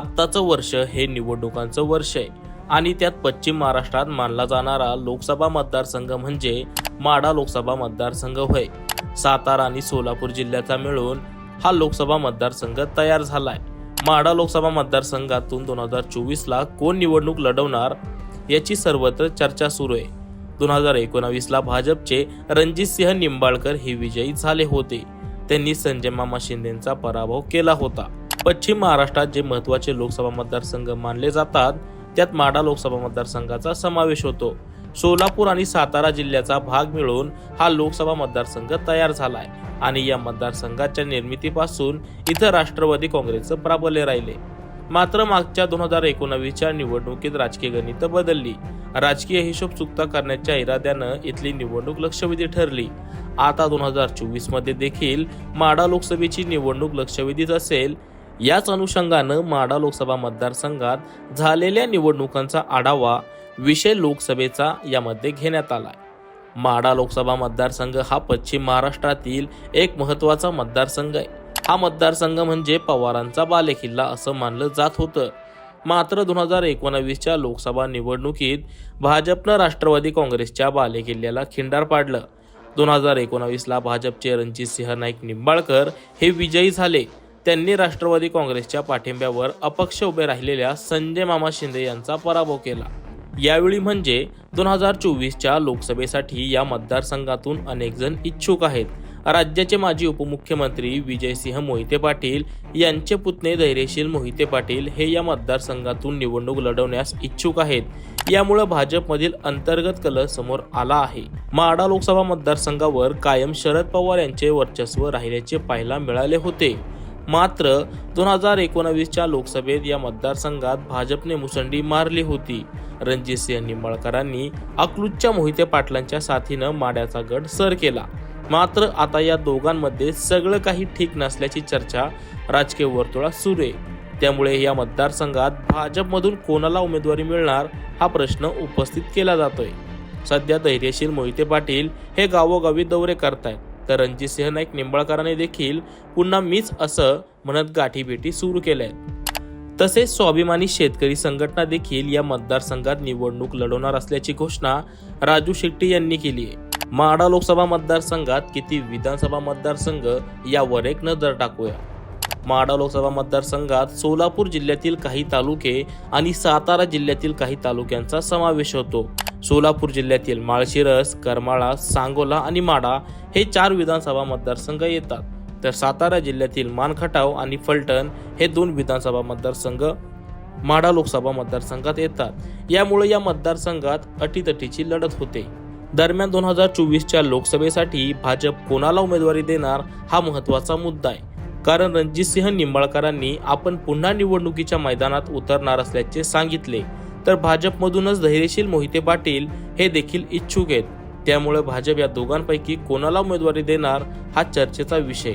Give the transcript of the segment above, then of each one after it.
आत्ताचं वर्ष हे निवडणुकांचं वर्ष आहे. आणि त्यात पश्चिम महाराष्ट्रात मानला जाणारा लोकसभा मतदारसंघ म्हणजे माडा लोकसभा मतदारसंघ होय. सातारा आणि सोलापूर जिल्ह्याचा मिळून हा लोकसभा मतदारसंघ तयार झालाय. माडा लोकसभा मतदारसंघातून दोन हजार चोवीसला कोण निवडणूक लढवणार याची सर्वत्र चर्चा सुरू आहे. दोन हजार एकोणावीसला भाजपचे रणजितसिंह निंबाळकर हे विजयी झाले होते. त्यांनी संजय मामा शिंदेचा पराभव केला होता. पश्चिम महाराष्ट्रात जे महत्त्वाचे लोकसभा मतदारसंघ मानले जातात त्यात माडा लोकसभा मतदारसंघाचा समावेश होतो. सोलापूर आणि सातारा जिल्ह्याचा भाग मिळून हा लोकसभा मतदारसंघ तयार झालाय आणि या मतदारसंघाच्या निर्मितीपासून इथं राष्ट्रवादी काँग्रेसचं प्राबल्य राहिले. मात्र मागच्या दोन हजार एकोणावीसच्या निवडणुकीत राजकीय गणित बदलली. राजकीय हिशोब चुकता करण्याच्या इराद्यानं इथली निवडणूक लक्षवेधी ठरली. आता दोन हजार चोवीसमध्ये देखील माडा लोकसभेची निवडणूक लक्षवेधीत असेल याच अनुषंगानं माडा लोकसभा मतदारसंघात झालेल्या निवडणुकांचा आढावा विषय लोकसभेचा यामध्ये घेण्यात आला माडा लोकसभा मतदारसंघ हा पश्चिम महाराष्ट्रातील एक महत्त्वाचा मतदारसंघ आहे. हा मतदारसंघ म्हणजे पवारांचा बालेकिल्ला असं मानलं जात होतं. मात्र दोन हजार एकोणावीसच्या लोकसभा निवडणुकीत भाजपनं राष्ट्रवादी काँग्रेसच्या बालेकिल्ल्याला खिंडार पाडलं. दोन हजार एकोणावीसला भाजपचे रणजितसिंह नाईक निंबाळकर हे विजयी झाले. त्यांनी राष्ट्रवादी काँग्रेसच्या पाठिंब्यावर अपक्ष उभे राहिलेल्या संजय मामा शिंदे यांचा पराभव केला. यावेळी म्हणजे दोन हजार चोवीसच्या लोकसभेसाठी या मतदारसंघातून अनेक जण इच्छुक आहेत. राज्याचे माजी उपमुख्यमंत्री विजयसिंह मोहिते पाटील यांचे पुतणे धैर्यशील मोहिते पाटील हे या मतदारसंघातून निवडणूक लढवण्यास इच्छुक आहेत. यामुळे भाजपमधील अंतर्गत कल समोर आला आहे. माडा लोकसभा मतदारसंघावर कायम शरद पवार यांचे वर्चस्व राहिल्याचे पाहायला मिळाले होते. मात्र दोन हजार एकोणावीसच्या लोकसभेत या मतदारसंघात भाजपने मुसंडी मारली होती. रणजितसिंह निंबाळकरांनी अकलूजच्या मोहिते पाटलांच्या साथीनं माड्याचा गड सर केला. मात्र आता या दोघांमध्ये सगळं काही ठीक नसल्याची चर्चा राजकीय वर्तुळात सुरू आहे. त्यामुळे या मतदारसंघात भाजपमधून कोणाला उमेदवारी मिळणार हा प्रश्न उपस्थित केला जातोय. सध्या धैर्यशील मोहिते पाटील हे गावोगावी दौरे करतायत. तर रणजितसिंह नाईक निंबाळकरांनी देखील पुन्हा मीच असं म्हणत गाठीभेटी सुरू केल्या आहेत तसेच स्वाभिमानी शेतकरी संघटना देखील या मतदारसंघात निवडणूक लढवणार असल्याची घोषणा राजू शेट्टी यांनी केली आहे. माडा लोकसभा मतदारसंघात किती विधानसभा मतदारसंघ यावर एक नजर टाकूया. माडा लोकसभा मतदारसंघात सोलापूर जिल्ह्यातील काही तालुके आणि सातारा जिल्ह्यातील काही तालुक्यांचा समावेश होतो. सोलापूर जिल्ह्यातील माळशिरस करमाळा सांगोला आणि माडा हे चार विधानसभा मतदारसंघ येतात. तर सातारा जिल्ह्यातील मानखटाव आणि फलटण हे दोन विधानसभा मतदारसंघ माडा लोकसभा मतदारसंघात येतात. यामुळे या मतदारसंघात अटीतटीची लढत होते. दरम्यान दोन हजार चोवीसच्या लोकसभेसाठी भाजप कोणाला उमेदवारी देणार हा महत्त्वाचा मुद्दा आहे. कारण रणजितसिंह निंबाळकरांनी आपण पुन्हा निवडणुकीच्या मैदानात उतरणार असल्याचे सांगितले. तर भाजपमधूनच धैर्यशील मोहिते पाटील हे देखील इच्छुक आहेत. त्यामुळे भाजप या दोघांपैकी कोणाला उमेदवारी देणार हा चर्चेचा विषय.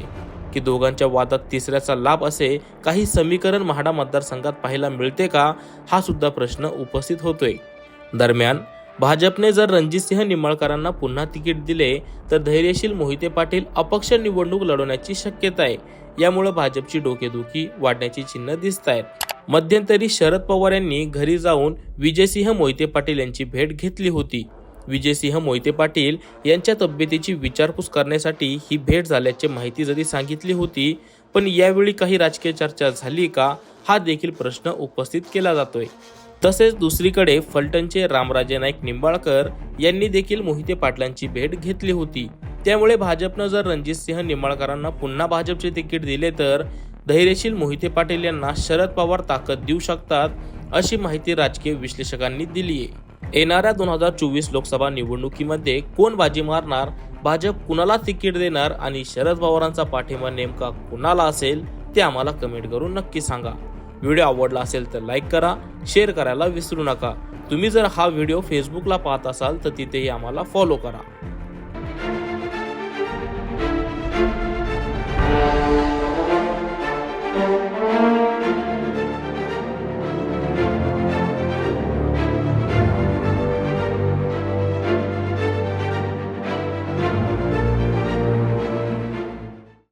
की दोघांच्या वादात तिसऱ्याचा लाभ असे काही समीकरण म्हाडा मतदारसंघात पाहायला मिळते का हा सुद्धा प्रश्न उपस्थित होतोय. दरम्यान भाजपने जर रणजितसिंह निंबाळकरांना पुन्हा तिकीट दिले तर धैर्यशील मोहिते पाटील अपक्ष निवडणूक लढवण्याची शक्यता आहे. यामुळे भाजपची डोकेदुखी वाढण्याची चिन्ह दिसत आहेत. मध्यंतरी शरद पवार यांनी घरी जाऊन विजयसिंह मोहिते पाटील यांची भेट घेतली होती. विजयसिंह मोहिते पाटील यांच्या तब्येतीची विचारपूस करण्यासाठी ही भेट झाल्याची माहिती जरी सांगितली होती पण यावेळी काही राजकीय चर्चा झाली का हा देखील प्रश्न उपस्थित केला जातोय. तसेच दुसरीकडे फलटणचे रामराजे नाईक निंबाळकर यांनी देखील मोहिते पाटलांची भेट घेतली होती. त्यामुळे भाजपनं जर रणजित सिंह निंबाळकरांना पुन्हा भाजपचे तिकीट दिले तर धैर्यशील मोहिते पाटील यांना शरद पवार ताकद देऊ शकतात अशी माहिती राजकीय विश्लेषकांनी दिली आहे येणाऱ्या दोन हजार चोवीस लोकसभा निवडणुकीमध्ये कोण बाजी मारणार भाजप कुणाला तिकीट देणार आणि शरद पवारांचा पाठिंबा नेमका कुणाला असेल ते आम्हाला कमेंट करून नक्की सांगा. व्हिडिओ आवडला असेल तर लाईक करा शेअर करायला विसरू नका. तुम्ही जर हा व्हिडिओ फेसबुकला पाहत असाल तर तिथेही आम्हाला फॉलो करा.